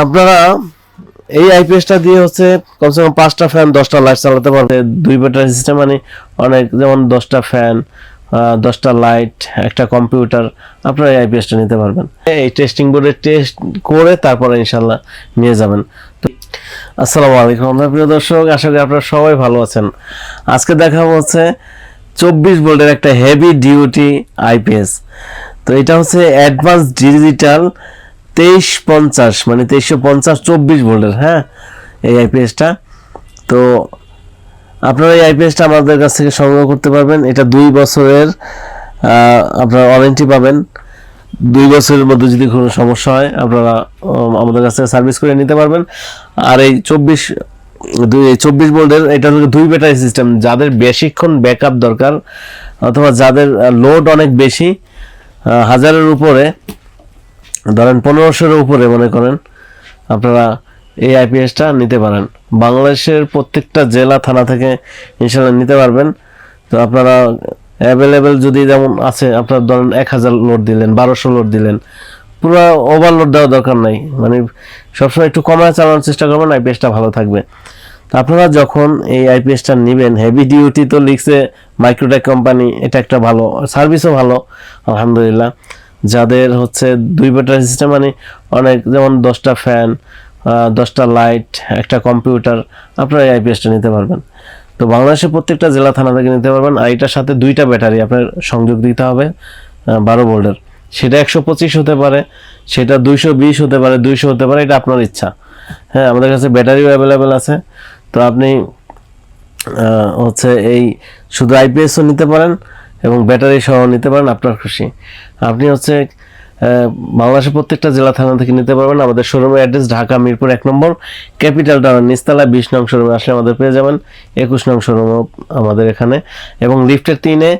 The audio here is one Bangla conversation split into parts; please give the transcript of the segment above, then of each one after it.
আপনারা এই আইপিএসটা দিয়ে হচ্ছে কমসে কম পাঁচটা ফ্যান দশটা লাইট চালাতে পারবে দুই ব্যাটারি সিস্টেম মানে অনেক, যেমন দশটা ফ্যান দশটা লাইট একটা কম্পিউটার আপনারা এই আইপিএসটা নিতে পারবেন। এই টেস্টিং বোর্ডে টেস্ট করে তারপরে ইনশাল্লাহ নিয়ে যাবেন। তো আসসালামু আলাইকুম আমরা প্রিয় দর্শক, আশা করি আপনারা সবাই ভালো আছেন। আজকে দেখা হচ্ছে চব্বিশ ভোল্টের একটা হেভি ডিউটি আইপিএস তো এটা হচ্ছে অ্যাডভান্স ডিজিটাল তেইশ পঞ্চাশ মানে তেইশশো পঞ্চাশ চব্বিশ ভোল্টের হ্যাঁ? এই আইপিএসটা তো আপনারা এই আইপিএসটা আমাদের কাছ থেকে সংগ্রহ করতে পারবেন। এটা দুই বছরের আপনারা ওয়ারেন্টি পাবেন। দুই বছরের মধ্যে যদি কোনো সমস্যা হয়, আপনারা আমাদের কাছ থেকে সার্ভিস করে নিতে পারবেন। আর এই চব্বিশ, দুই চব্বিশ ভোল্টের, এটা হলো দুই ব্যাটারি সিস্টেম যাদের বেশিক্ষণ ব্যাকআপ দরকার, অথবা যাদের লোড অনেক বেশি হাজারের উপরে ধরেন পনেরোশোর উপরে মনে করেন, আপনারা এই আইপিএসটা নিতে পারেন। বাংলাদেশের প্রত্যেকটা জেলা, থানা থেকে ইনশাল্লাহ নিতে পারবেন। তো আপনারা অ্যাভেলেবেল যদি যেমন আছে, আপনার ধরেন এক হাজার লোড দিলেন, বারোশো লোড দিলেন, পুরো ওভারলোড দেওয়ার দরকার নাই। মানে সবসময় একটু কমায় চালানোর চেষ্টা করবেন আইপিএসটা ভালো থাকবে। তো আপনারা যখন এই আইপিএসটা নেবেন হেভি ডিউটি তো লিখছে মাইক্রোটেক কোম্পানি এটা একটা ভালো সার্ভিসও ভালো, আলহামদুলিল্লাহ। যাদের হচ্ছে দুই ব্যাটারি সিস্টেম মানে অনেক, যেমন দশটা ফ্যান দশটা লাইট একটা কম্পিউটার আপনারা আইপিএসটা নিতে পারবেন। তো বাংলাদেশের প্রত্যেকটা জেলা থানা থেকে নিতে পারবেন, আর এটার সাথে দুইটা ব্যাটারি আপনার সংযোগ দিতে হবে বারো ভোল্টের। সেটা একশো পঁচিশ হতে পারে, সেটা দুইশো বিশ হতে পারে, দুইশো হতে পারে, এটা আপনার ইচ্ছা। হ্যাঁ আমাদের কাছে ব্যাটারিও অ্যাভেলেবেল আছে। তো আপনি হচ্ছে এই শুধু আইপিএসও নিতে পারেন এবং ব্যাটারি সহ নিতে পারেন, আপনার খুশি। আপনি হচ্ছে বাংলাদেশের প্রত্যেকটা জেলা থানা থেকে নিতে পারবেন। আমাদের শোরুমের অ্যাড্রেস ঢাকা মিরপুর এক নম্বর। ক্যাপিটাল টাউন নিস্তালা বিশ নং শোরুমে আসলে আমাদের পেয়ে যাবেন। একুশ নং শোরুমও আমাদের এখানে। এবং লিফটের তিনে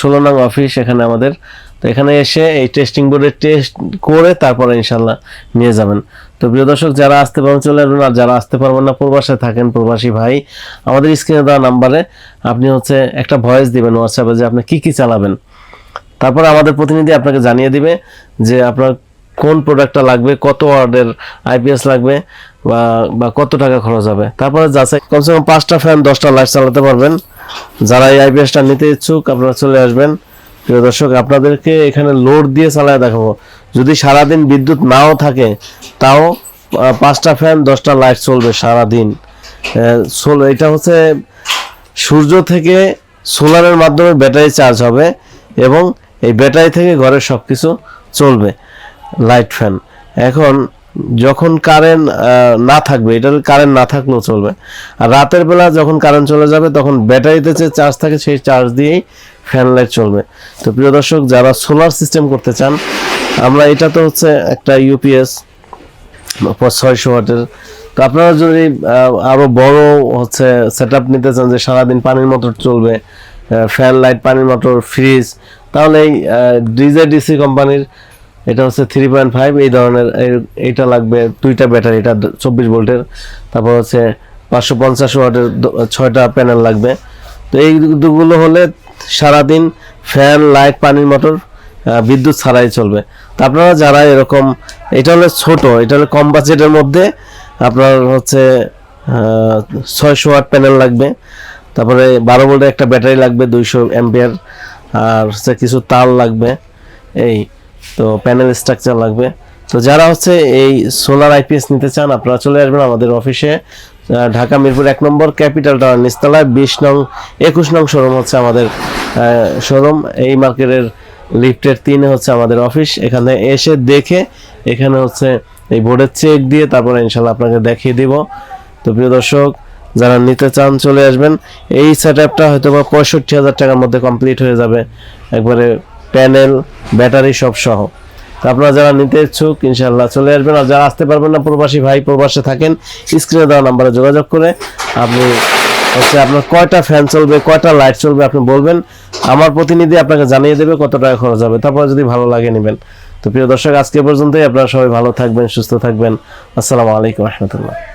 ষোলো নং অফিস এখানে আমাদের। তো এখানে এসে এই টেস্টিং বোর্ডে টেস্ট করে তারপরে ইনশাল্লাহ নিয়ে যাবেন। তো প্রিয় দর্শক, যারা আসতে পারবেন, চলে আসবেন, আর যারা আসতে পারবেন না, প্রবাসে থাকেন, প্রবাসী ভাই, আমাদের স্ক্রিনে দেওয়া নাম্বারে আপনি হচ্ছে একটা ভয়েস দিবেন হোয়াটসঅ্যাপে যে আপনি কী কী চালাবেন। তারপরে আমাদের প্রতিনিধি আপনাকে জানিয়ে দিবে যে আপনার কোন প্রোডাক্টটা লাগবে, কত ওয়ার্ডের আইপিএস লাগবে, বা বা কত টাকা খরচ হবে। তারপরে যাচাই, কমসে কম পাঁচটা ফ্যান দশটা লাইট চালাতে পারবেন। যারা এই আইপিএসটা নিতে ইচ্ছুক, আপনারা চলে আসবেন। প্রিয় দর্শক, আপনাদেরকে এখানে লোড দিয়ে চালায় দেখাবো। যদি সারাদিন বিদ্যুৎ নাও থাকে, তাও পাঁচটা ফ্যান দশটা লাইট চলবে সারাদিন। সোল- এটা হচ্ছে সূর্য থেকে সোলারের মাধ্যমে ব্যাটারি চার্জ হবে এবং এই ব্যাটারি থেকে ঘরের সব কিছু চলবে লাইট ফ্যান এখন যখন কারেন্ট না থাকবে এটার কারেন্ট না থাকলেও চলবে। আর রাতের বেলা যখন কারেন্ট চলে যাবে তখন ব্যাটারিতে যে চার্জ থাকে সেই চার্জ দিয়েই ফ্যান লাইট চলবে। তো প্রিয় দর্শক যারা সোলার সিস্টেম করতে চান আমরা এটা তো হচ্ছে একটা ইউপিএস ছয়শো ওয়াটের। তো আপনারা যদি আহ, আরও বড় হচ্ছে সেট নিতে চান যে সারাদিন পানির মোটর চলবে ফ্যান লাইট পানির মোটর ফ্রিজ তাহলে এই ডিজে ডিসি কোম্পানির এটা হচ্ছে থ্রি পয়েন্ট ফাইভ এই ধরনের, এই- এইটা লাগবে দুইটা ব্যাটারি, এটা চব্বিশ ভোল্টের। তারপর হচ্ছে পাঁচশো পঞ্চাশ ওয়াটের ছয়টা প্যানেল লাগবে। তো এই দুগুলো হলে সারাদিন ফ্যান, লাইট, পানির মোটর বিদ্যুৎ ছাড়াই চলবে। তা আপনারা যারা এরকম, এটা হলে ছোট, এটা হলে কম বাজেটের মধ্যে আপনার হচ্ছে ছয়শো ওয়াট প্যানেল লাগবে। তারপরে বারো ভোল্টের একটা ব্যাটারি লাগবে দুইশো অ্যাম্পিয়ার, আর হচ্ছে কিছু তার লাগবে। এই তো প্যানেল স্ট্রাকচার লাগবে। তো যারা হচ্ছে এই সোলার আইপিএস নিতে চান, আপনারা চলে আসবেন আমাদের অফিসে। ঢাকা মিরপুর এক নম্বর, ক্যাপিটাল টাওয়ার নিচতলায়, বিশ নং, একুশ নং শোরুম হচ্ছে আমাদের শোরুম। এই মার্কেটের লিফটের তিনে হচ্ছে আমাদের অফিস। এখানে এসে দেখে এখানে হচ্ছে এই বোর্ডের চেক দিয়ে তারপরে ইনশাল্লাহ আপনাকে দেখিয়ে দিব। তো প্রিয় দর্শক, যারা নিতে চান চলে আসবেন। এই সেট আপটা হয়তো বা পঁয়ষট্টি হাজার টাকার মধ্যে কমপ্লিট হয়ে যাবে। একবারে প্যানেল, ব্যাটারি সব সহ। তো আপনারা যারা নিতে ইচ্ছুক ইনশাল্লাহ চলে আসবেন। আর যারা আসতে পারবেন না, প্রবাসী ভাই প্রবাসে থাকেন, স্ক্রিনে দেওয়া নাম্বারে যোগাযোগ করে আপনি হচ্ছে আপনার কয়টা ফ্যান চলবে, কয়টা লাইট চলবে আপনি বলবেন। আমার প্রতিনিধি আপনাকে জানিয়ে দেবে কত টাকা খরচ হবে। তারপর যদি ভালো লাগে নেবেন। তো প্রিয় দর্শক, আজকে পর্যন্তই। আপনারা সবাই ভালো থাকবেন, সুস্থ থাকবেন। আসসালামু আলাইকুম রহমতুল্লাহ।